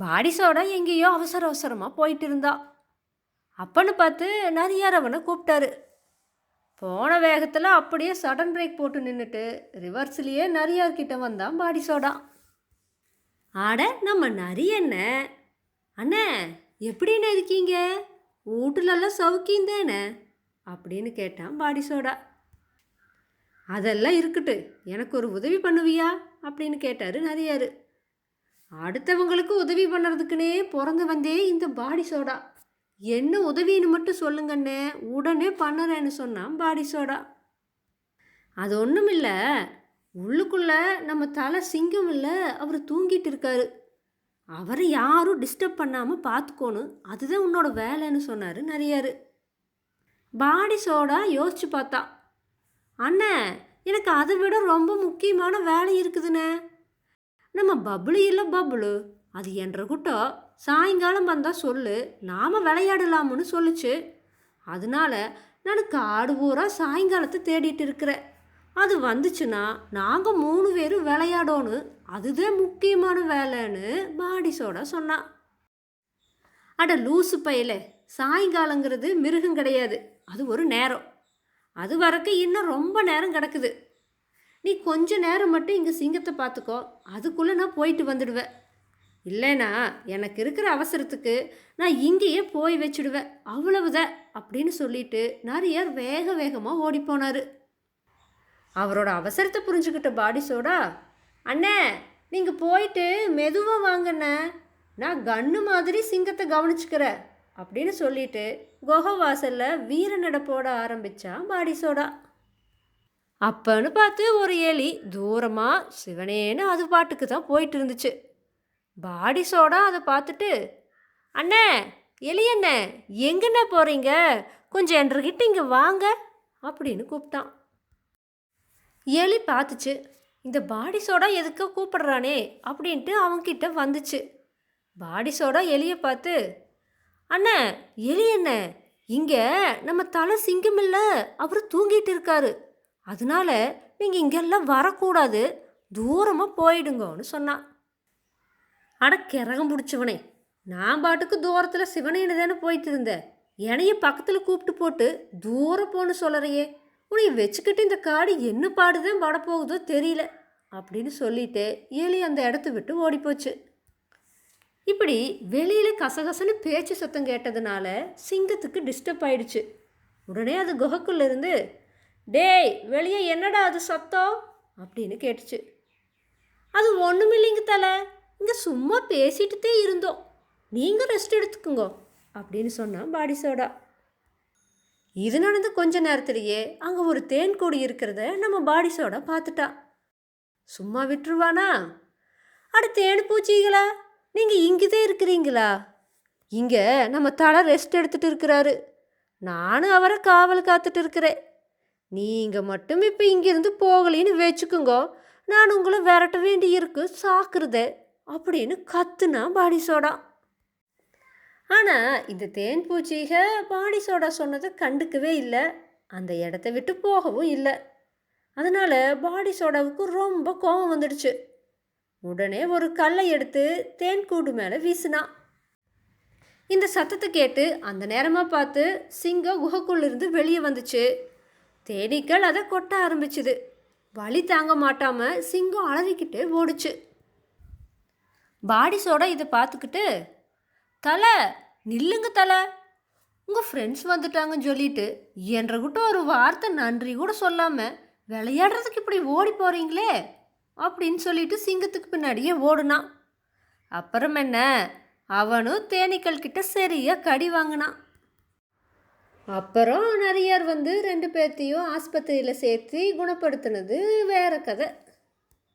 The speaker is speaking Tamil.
பாடிஸோட எங்கேயோ அவசர அவசரமாக போயிட்டு இருந்தா அப்பன்னு பார்த்து நரியார் அவனை கூப்பிட்டாரு. போன வேகத்தில் அப்படியே சடன் பிரேக் போட்டு நின்றுட்டு ரிவர்ஸ்லேயே நரியார்கிட்ட வந்தான் பாடிசோடா ஆட நம்ம நரி என்ன? அண்ணே எப்படின்னு இருக்கீங்க? வீட்டுலலாம் சவுக்கியம் தானே? அப்படின்னு கேட்டான் பாடிசோடா அதெல்லாம் இருக்கட்டு எனக்கு ஒரு உதவி பண்ணுவியா? அப்படின்னு கேட்டார் நரியார். அடுத்தவங்களுக்கு உதவி பண்ணுறதுக்குனே பிறந்து வந்தே இந்த பாடி சோடா. என்ன உதவின்னு மட்டும் சொல்லுங்கண்ணே. உடனே பண்ணுறேன்னு சொன்னான் பாடி சோடா. அது ஒன்றும் இல்லை. உள்ளுக்குள்ளே நம்ம தலை சிங்கம் இல்லை. அவர் தூங்கிட்டு இருக்காரு. அவரை யாரும் டிஸ்டர்ப் பண்ணாமல் பார்த்துக்கோணும் அதுதான் உன்னோட வேலைன்னு சொன்னார் நிறையாரு பாடி சோடா யோசிச்சு பார்த்தா. அண்ணே எனக்கு அதை விட ரொம்ப முக்கியமான வேலை இருக்குதுண்ணே. நம்ம பபுளு இல்லை பபுளு. அது என்ற கூட்டம் சாயங்காலம் வந்தால் சொல்லு நாம் விளையாடலாம்னு சொல்லுச்சு. அதனால நான் காடு பூரா சாயங்காலத்தை தேடிட்டு இருக்கிறேன் அது வந்துச்சுன்னா நாங்கள் மூணு பேரும் விளையாடணும் அதுதான் முக்கியமான வேலைன்னு பாடிசோட சொன்னான் அட லூசு பையில சாயங்காலங்கிறது மிருகம் கிடையாது அது ஒரு நேரம். அது வரைக்கும் இன்னும் ரொம்ப நேரம் கிடக்குது. நீ கொஞ்ச நேரம் மட்டும் இங்கே சிங்கத்தை பார்த்துக்கோ. அதுக்குள்ளே நான் போயிட்டு வந்துடுவேன். இல்லைனா எனக்கு இருக்கிற அவசரத்துக்கு நான் இங்கேயே போய் வச்சுடுவேன். அவ்வளவுதான் அப்படின்னு சொல்லிட்டு நரியார் வேக வேகமாக ஓடிப்போனார் அவரோட அவசரத்தை புரிஞ்சுக்கிட்ட பாடிஸோடா அண்ணே நீங்கள் போயிட்டு மெதுவாக வாங்கண்ணே. நான் கன்னு மாதிரி சிங்கத்தை கவனிச்சுக்கிறேன். அப்படின்னு சொல்லிட்டு குகை வாசலில் வீர நடப்போட ஆரம்பித்தான் பாடிசோடா அப்பன்னு பார்த்து ஒரு எலி தூரமாக சிவனேன்னு அது பாட்டுக்கு தான் போயிட்டு இருந்துச்சு பாடி சோடா அதை பார்த்துட்டு அண்ணே எலி அண்ணே எங்கண்ணே போகிறீங்க கொஞ்சம் என்கிட்ட இங்கே வாங்க அப்படின்னு கூப்பிட்டான். எலி பார்த்துச்சு இந்த பாடி சோடா எதுக்க கூப்பிடுறானே? அப்படின்ட்டு அவங்கிட்ட வந்துச்சு. பாடி சோடா எலியை பார்த்து அண்ணே எலி அண்ணே இங்கே நம்ம தலை சிங்கம் இல்லை அவர் தூங்கிட்டு இருக்காரு. அதனால நீங்கள் இங்கெல்லாம் வரக்கூடாது. தூரமாக போயிடுங்கன்னு சொன்னான். அட கிறகம் பிடிச்சவனே நான் பாட்டுக்கு தூரத்தில் சிவனேன்னு தானே போயிட்டு இருந்தேன். என்னைய பக்கத்தில் கூப்பிட்டு போட்டு தூரம் போன்னு சொல்லறையே. உன்னை வச்சுக்கிட்டு இந்த காடு என்ன பாடுதான் படப்போகுதோ தெரியல அப்படின்னு சொல்லிட்டு எலி அந்த இடத்த விட்டு ஓடிப்போச்சு. இப்படி வெளியில் கசகசன்னு பேச்சு சத்தம் கேட்டதுனால சிங்கத்துக்கு டிஸ்டர்ப் ஆயிடுச்சு. உடனே அது குகைக்குள்ளேருந்து டேய் வெளியே என்னடா அது சத்தம்? அப்படின்னு கேட்டுச்சு. அது ஒன்றுமில்லைங்க தலை. இங்கே சும்மா பேசிட்டுதே இருந்தோம். நீங்கள் ரெஸ்ட் எடுத்துக்குங்க அப்படின்னு சொன்னான் பாடி சோடா. இது நடந்து கொஞ்ச நேரத்திலேயே அங்கே ஒரு தேன் கூடி இருக்கிறத நம்ம பாடி சோடா பார்த்துட்டா. சும்மா விட்டுருவானா? அட தேன் பூச்சிகளா நீங்கள் இங்கே இருக்கிறீங்களா? இங்கே நம்ம தலை ரெஸ்ட் எடுத்துகிட்டு இருக்கிறாரு. நானும் அவரை காவல் காத்துட்டு இருக்கிறேன். நீங்கள் மட்டும் இப்போ இங்கேருந்து போகலின்னு வச்சுக்குங்க. நான் உங்களை விரட்ட வேண்டி இருக்கு சாக்குறதே அப்படின்னு கத்துனா பாடி சோடா. ஆனால் இந்த தேன் பூச்சிக பாடி சோடா சொன்னதை கண்டுக்கவே இல்லை. அந்த இடத்த விட்டு போகவும் இல்லை. அதனால் பாடி சோடாவுக்கு ரொம்ப கோபம் வந்துடுச்சு. உடனே ஒரு கல்லை எடுத்து தேன் கூடு மேலே வீசினான் இந்த சத்தத்தை கேட்டு அந்த நேரமாக பார்த்து சிங்கம் குகைக்குள்ளிருந்து வெளியே வந்துச்சு. தேனீக்கள் அதை கொட்ட ஆரம்பிச்சுது. வலி தாங்க மாட்டாம சிங்கம் அலறிக்கிட்டு ஓடுச்சு. பாடிஸோட இதை பார்த்துக்கிட்டு தலை நில்லுங்க தலை. உங்கள் ஃப்ரெண்ட்ஸ் வந்துட்டாங்கன்னு சொல்லிட்டு என்ற கிட்ட ஒரு வார்த்தை நன்றி கூட சொல்லாமல் விளையாடுறதுக்கு இப்படி ஓடி போகிறீங்களே அப்படின்னு சொல்லிட்டு சிங்கத்துக்கு பின்னாடியே ஓடுனான் அப்புறம் என்ன? அவனும் தேனீக்கள் கிட்ட சரியாக கடி வாங்கினான். அப்புறம் நிறையார் வந்து ரெண்டு பேர்த்தையும் ஆஸ்பத்திரியில் சேர்த்து குணப்படுத்தினது வேற கதை.